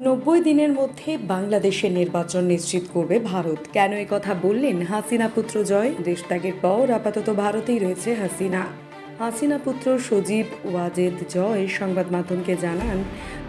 নব্বই দিনের মধ্যে বাংলাদেশের নির্বাচন নিশ্চিত করবে ভারত। কেন কথা বললেন হাসিনা পুত্র জয়? দেশ ত্যাগের পর আপাতত ভারতেই রয়েছে হাসিনা। হাসিনা পুত্র সজীব ওয়াজেদ জয় সংবাদ মাধ্যমকে জানান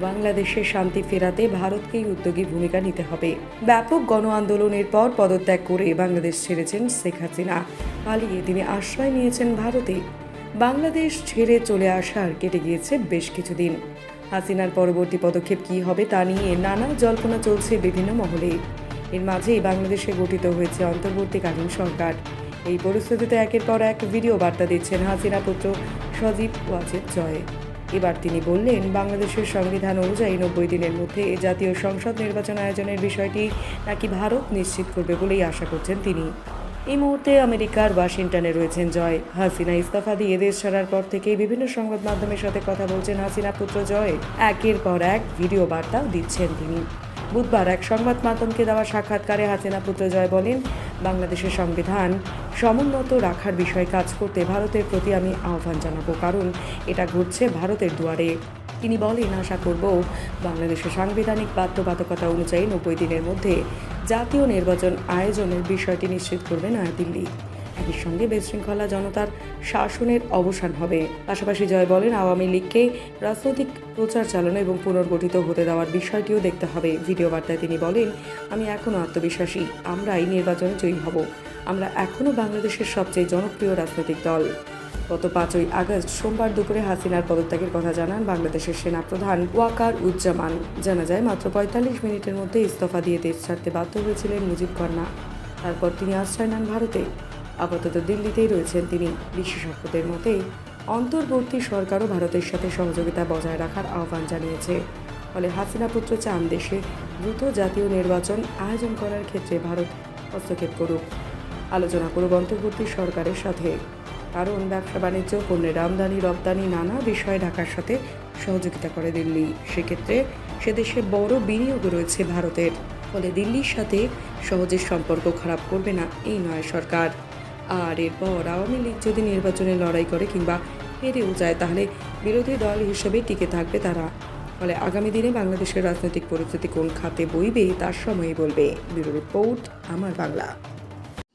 বাংলাদেশের শান্তি ফেরাতে ভারতকেই উদ্যোগী ভূমিকা নিতে হবে। ব্যাপক গণ আন্দোলনের পর পদত্যাগ করে বাংলাদেশ ছেড়েছেন শেখ হাসিনা। পালিয়ে তিনি আশ্রয় নিয়েছেন ভারতে। বাংলাদেশ ছেড়ে চলে আসার কেটে গিয়েছে বেশ কিছুদিন। হাসিনার পরবর্তী পদক্ষেপ কী হবে তা নিয়ে নানা জল্পনা চলছে বিভিন্ন মহলে। এর মাঝেই বাংলাদেশে গঠিত হয়েছে অন্তর্বর্তীকালীন সরকার। এই পরিস্থিতিতে একের পর এক ভিডিও বার্তা দিচ্ছেন হাসিনা পুত্র সজীব ওয়াজেদ জয়। এবার তিনি বললেন, বাংলাদেশের সংবিধান অনুযায়ী নব্বই দিনের মধ্যে জাতীয় সংসদ নির্বাচন আয়োজনের বিষয়টি নাকি ভারত নিশ্চিত করবে বলেই আশা করছেন তিনি। এই মুহূর্তে আমেরিকার ওয়াশিংটনে রয়েছেন জয়। হাসিনা ইস্তফা দিয়ে দেশ ছাড়ার পর থেকেই বিভিন্ন সংবাদ মাধ্যমের সাথে কথা বলছেন হাসিনা পুত্র জয়। একের পর এক ভিডিও বার্তাও দিচ্ছেন তিনি। বুধবার এক সংবাদ মাধ্যমকে দেওয়া সাক্ষাৎকারে হাসিনা পুত্র জয় বলেন, বাংলাদেশের সংবিধান সমুন্নত রাখার বিষয়ে কাজ করতে ভারতের প্রতি আমি আহ্বান জানাব, কারণ এটা ঘটছে ভারতের দুয়ারে। তিনি বলেন, আশা করব বাংলাদেশের সাংবিধানিক বাধ্যবাধকতা অনুযায়ী নব্বই দিনের মধ্যে জাতীয় নির্বাচন আয়োজনের বিষয়টি নিশ্চিত করবে নয়াদিল্লি। একই সঙ্গে বিশৃঙ্খলা জনতার শাসনের অবসান হবে। পাশাপাশি জয় বলেন, আওয়ামী লীগকে রাজনৈতিক প্রচার চালানো এবং পুনর্গঠিত হতে দেওয়ার বিষয়টিও দেখতে হবে। ভিডিও বার্তায় তিনি বলেন, আমি এখনও আত্মবিশ্বাসী। আমরাই নির্বাচনে জয়ী হব। আমরা এখনও বাংলাদেশের সবচেয়ে জনপ্রিয় রাজনৈতিক দল। গত পাঁচই আগস্ট সোমবার দুপুরে হাসিনার পদত্যাগের কথা জানান বাংলাদেশের সেনাপ্রধান ওয়াকার উজ্জামান। জানা যায়, মাত্র পঁয়তাল্লিশ মিনিটের মধ্যে ইস্তফা দিয়ে দেশ ছাড়তে বাধ্য হয়েছিলেন মুজিব কন্যা তারপর তিনি আশ্রয় নেন ভারতে। আপাতত দিল্লিতেই রয়েছেন তিনি। বিশেষজ্ঞদের মতে, অন্তর্বর্তী সরকারও ভারতের সাথে সহযোগিতা বজায় রাখার আহ্বান জানিয়েছে। ফলে হাসিনা পুত্র চান দেশে দ্রুত জাতীয় নির্বাচন আয়োজন করার ক্ষেত্রে ভারত হস্তক্ষেপ করুক। আলোচনা করুক অন্তর্বর্তী সরকারের সাথে। কারণ ব্যবসা বাণিজ্য, পণ্যের আমদানি, রপ্তানি, নানা বিষয়ে ঢাকার সাথে সহযোগিতা করে দিল্লি। সেক্ষেত্রে সে দেশে বড় বিনিয়োগ রয়েছে ভারতের। ফলে দিল্লির সাথে সহজে সম্পর্ক খারাপ করবে না এই নয় সরকার। আর এরপর আওয়ামী লীগ যদি নির্বাচনে লড়াই করে কিংবা হেরেও যায়, তাহলে বিরোধী দল হিসেবে টিকে থাকবে তারা। ফলে আগামী দিনে বাংলাদেশের রাজনৈতিক পরিস্থিতি কোন খাতে বইবে, তার সময়ই বলবে। ব্যুরো রিপোর্ট, আমার বাংলা।